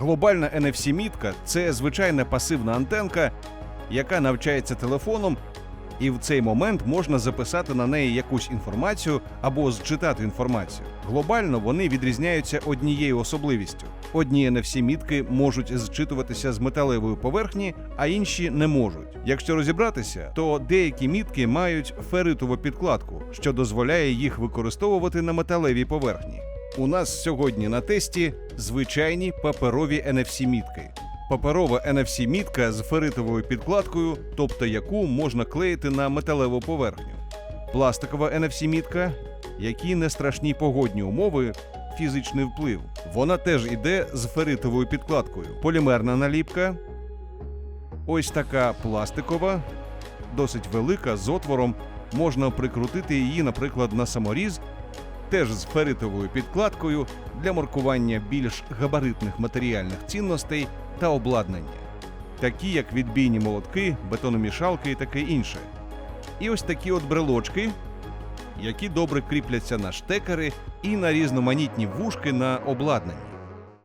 Глобальна NFC-мітка це звичайна пасивна антенка, яка навчається телефоном, і в цей момент можна записати на неї якусь інформацію або зчитати інформацію. Глобально вони відрізняються однією особливістю: одні NFC-мітки можуть зчитуватися з металевої поверхні, а інші не можуть. Якщо розібратися, то деякі мітки мають феритову підкладку, що дозволяє їх використовувати на металевій поверхні. У нас сьогодні на тесті звичайні паперові NFC-мітки. Паперова NFC-мітка з феритовою підкладкою, тобто яку можна клеїти на металеву поверхню. Пластикова NFC-мітка, які не страшні погодні умови, фізичний вплив. Вона теж іде з феритовою підкладкою. Полімерна наліпка. Ось така пластикова, досить велика, з отвором. Можна прикрутити її, наприклад, на саморіз, теж з феритовою підкладкою для маркування більш габаритних матеріальних цінностей та обладнання, такі як відбійні молотки, бетономішалки і таке інше. І ось такі от брелочки, які добре кріпляться на штекери і на різноманітні вушки на обладнанні.